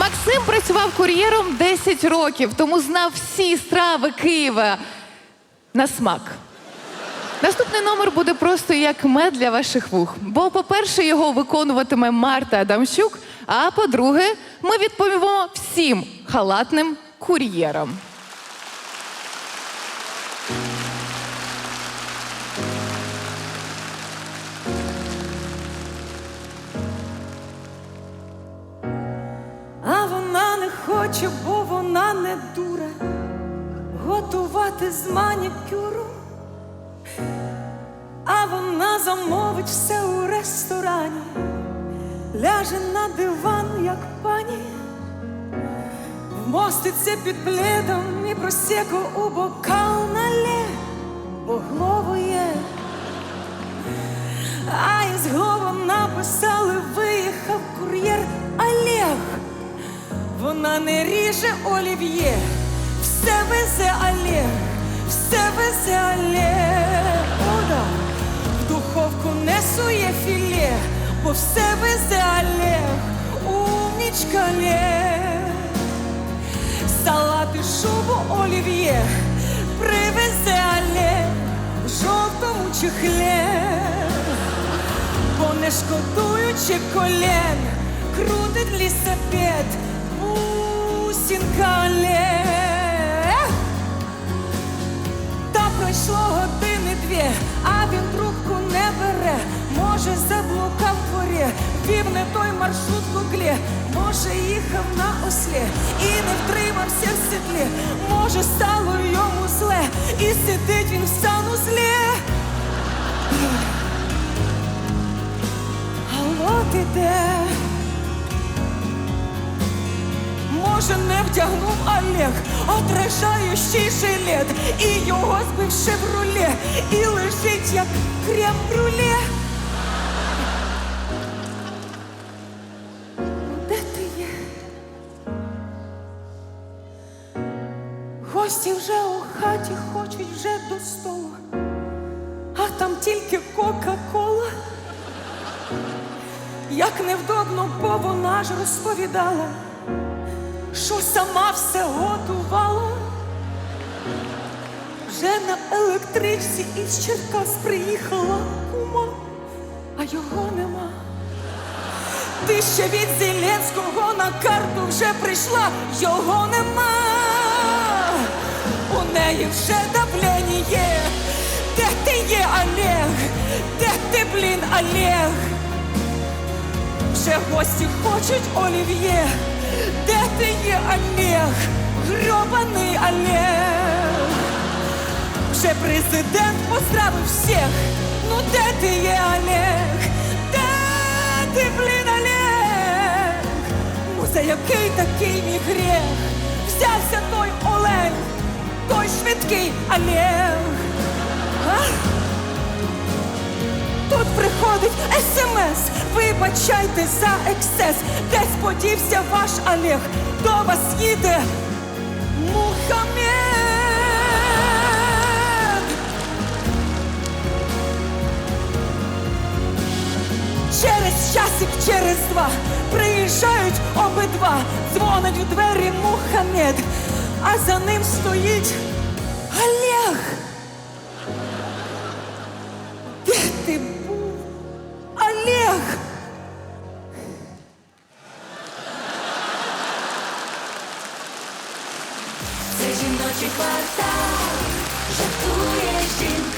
Максим працював кур'єром 10 років, тому знав всі страви Києва на смак. Наступний номер буде просто як мед для ваших вух. Бо, по-перше, його виконуватиме Марта Адамчук, а по-друге, ми відповімо всім халатним кур'єрам. Хоче, бо вона не дура готувати з манікюру. А вона замовить все у ресторані, ляже на диван, як пані, вмоститься під пледом і просеку у бокал налє, бо глово є. А із глобом написали, виїхав кур'єр Олег. Вона не ріже олів'є, все везе Олег, все везе Олег. О, да. В духовку не сує філе, бо все везе Олег, умнічка Олег. Салат шубу олів'є, привезе Олег в жовтому чехле бо не шкодуючи колен, крутить лісапет, бусінка Та пройшло години дві, а він трубку не бере. Може, заблукав в дворі, вів не той маршрут в гуглі. Може, їхав на ослі і не втримався в седлі. Може, стало йому зле, і сидить він в санузлі. Алло, ти де? Може, не вдягнув Олег, отражаючий жилет, і його збив шевроле, і лежить як крем-брюле. Ну, Де ти є? Гості вже у хаті хочуть вже до столу, а там тільки Кока-Кола. Як невдобно, бо вона ж розповідала, що сама все готувала. Вже на електричці із Черкас приїхала кума, а його нема. Ти ще від Зеленського на карту вже прийшла, його нема. У неї вже давлення. Де ти є, Олег? Де ти, блін, Олег? Вже гості хочуть олів'є. Де ти є, Олег? Гробаний Олег. Вже президент поздравив всіх. Ну де ти є, Олег? Де ти, блін, Олег? Ну за який такий мій гріх? Взявся той Олег, той швидкий Олег. А? Тут приходить смс. Вибачайте за ексцес. Десь подівся ваш Олег. До вас їде Мухаммед. Через часик, через два приїжджають обидва, дзвонить в двері Мухаммед, а за ним стоїть Олег. жіночий квартал, жартує жінка.